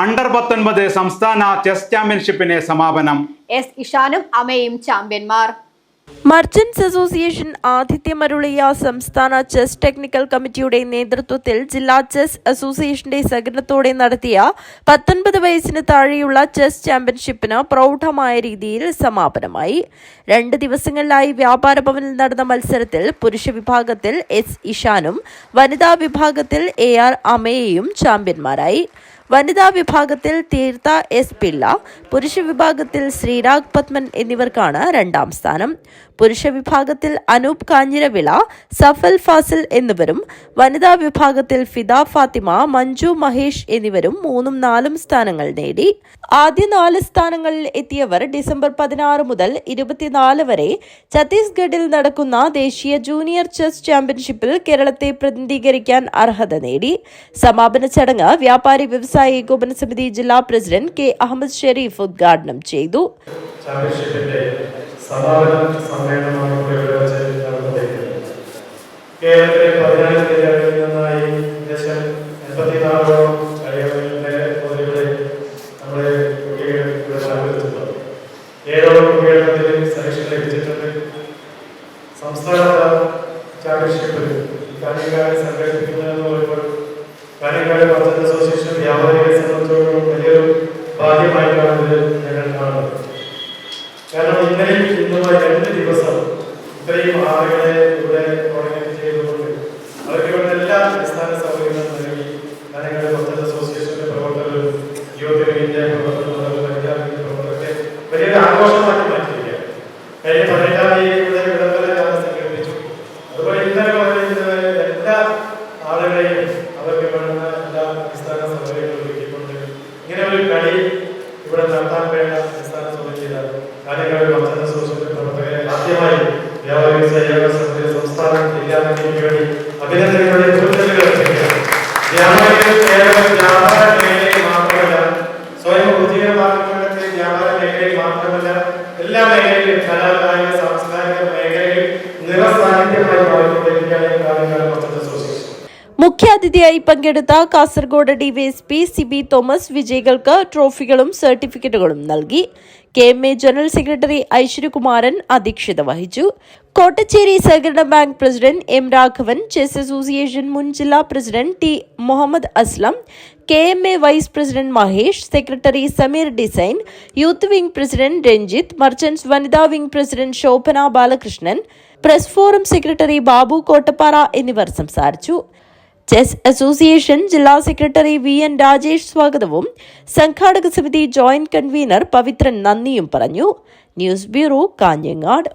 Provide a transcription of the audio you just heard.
Under പത്തൊൻപത് സംസ്ഥാന chess ചാമ്പ്യൻഷിപ്പിന് സമാപനം. എസ് ഇഷാനും അമയും ചാമ്പ്യന്മാർ മർച്ചന്റ്സ് അസോസിയേഷൻ ആതിഥ്യമരുളിയ സംസ്ഥാന ചെസ് ടെക്നിക്കൽ കമ്മിറ്റിയുടെ നേതൃത്വത്തിൽ ജില്ലാ ചെസ് അസോസിയേഷന്റെ സഹകരണത്തോടെ നടത്തിയ പത്തൊൻപത് വയസ്സിന് താഴെയുള്ള ചെസ് ചാമ്പ്യൻഷിപ്പിന് പ്രൗഢമായ രീതിയിൽ സമാപനമായി. രണ്ട് ദിവസങ്ങളിലായി വ്യാപാര ഭവനിൽ നടന്ന മത്സരത്തിൽ പുരുഷ വിഭാഗത്തിൽ എസ് ഇഷാനും വനിതാ വിഭാഗത്തിൽ എ ആർ അമയയും ചാമ്പ്യന്മാരായി. വനിതാ വിഭാഗത്തിൽ തീർത്ഥ എസ് പിള്ള പുരുഷ വിഭാഗത്തിൽ ശ്രീരാഗ് പത്മൻ എന്നിവർക്കാണ് രണ്ടാം സ്ഥാനം. പുരുഷ വിഭാഗത്തിൽ അനൂപ് കാഞ്ഞിരവിള സഫൽ ഫാസിൽ എന്നിവരും വനിതാ വിഭാഗത്തിൽ ഫിദ ഫാത്തിമ മഞ്ജു മഹേഷ് എന്നിവരും മൂന്നും നാലും സ്ഥാനങ്ങൾ നേടി. ആദ്യ നാല് സ്ഥാനങ്ങളിൽ എത്തിയവർ ഡിസംബർ പതിനാറ് മുതൽ ഇരുപത്തിനാല് വരെ ഛത്തീസ്ഗഡിൽ നടക്കുന്ന ദേശീയ ജൂനിയർ ചെസ് ചാമ്പ്യൻഷിപ്പിൽ കേരളത്തെ പ്രതിനിധീകരിക്കാൻ അർഹത നേടി. സമാപന ചടങ്ങ് വ്യാപാരി വ്യവസായ ഏകോപന സമിതി ജില്ലാ പ്രസിഡന്റ് കെ അഹമ്മദ് ഷെരീഫ് ഉദ്ഘാടനം ചെയ്തു. സമാപന സമ്മേളനമാണ് ഇവിടെ വെച്ച് നടന്നുകൊണ്ടിരിക്കുന്നത്. കേരളത്തിലെ പതിനാല് ജില്ലകളിൽ നിന്നായി ഏകദേശം എൺപത്തിനാലോളം കളികളുടെ മുതലിവിടെ നമ്മുടെ ഇവിടെ പങ്കെടുത്തിട്ടുണ്ട്. ഏഴോളം കുട്ടികൾക്ക് അതിൽ സെലക്ഷൻ ലഭിച്ചിട്ടുണ്ട് സംസ്ഥാനത ചാമ്പ്യൻഷിപ്പിൽ കാഞ്ഞങ്ങാട് സംഘടിപ്പിക്കുന്നതെന്ന് പറയുമ്പോൾ പഞ്ചായത്ത് അസോസിയേഷൻ വ്യാപാരികളെ അവർക്ക് വേണ്ടുന്ന എല്ലാ അടിസ്ഥാന സൗകര്യങ്ങളും ഒരുക്കിക്കൊണ്ട് ഇങ്ങനെ ഒരു കളി ഇവിടെ നടത്താൻ വേണ്ട അടിസ്ഥാന സൗകര്യം ചെയ്ത കാര്യങ്ങളിൽ പഞ്ചായത്ത് അസോസിയേഷൻ പ്രവർത്തകരെ ആദ്യമായി വ്യാപാര വ്യവസായ സംസ്ഥാന മുഖ്യാതിഥിയായി പങ്കെടുത്ത കാസർഗോഡ് ഡിവൈഎസ്പി സിബി തോമസ് വിജയികൾക്ക് ട്രോഫികളും സർട്ടിഫിക്കറ്റുകളും നൽകി. K M A general secretary Aishwaryakumaran അധ്യക്ഷത വഹിച്ചു. കോട്ടച്ചേരി സഹകരണ bank president M Raghavan chess association മുൻ ജില്ലാ president T Muhammad Aslam K M A vice president Mahesh secretary Sameer design youth wing president Ranjith merchants വനിതാ wing president Shobhana Balakrishnan press forum secretary Babu Kottappara എന്നിവർ സംസാരിച്ചു. Chess association ജില്ലാ secretary V N Rajesh സ്വാഗതവും. സംഘാടക സമിതി joint convener Pavithran നന്ദിയും പറഞ്ഞു. News bureau Kanhangad.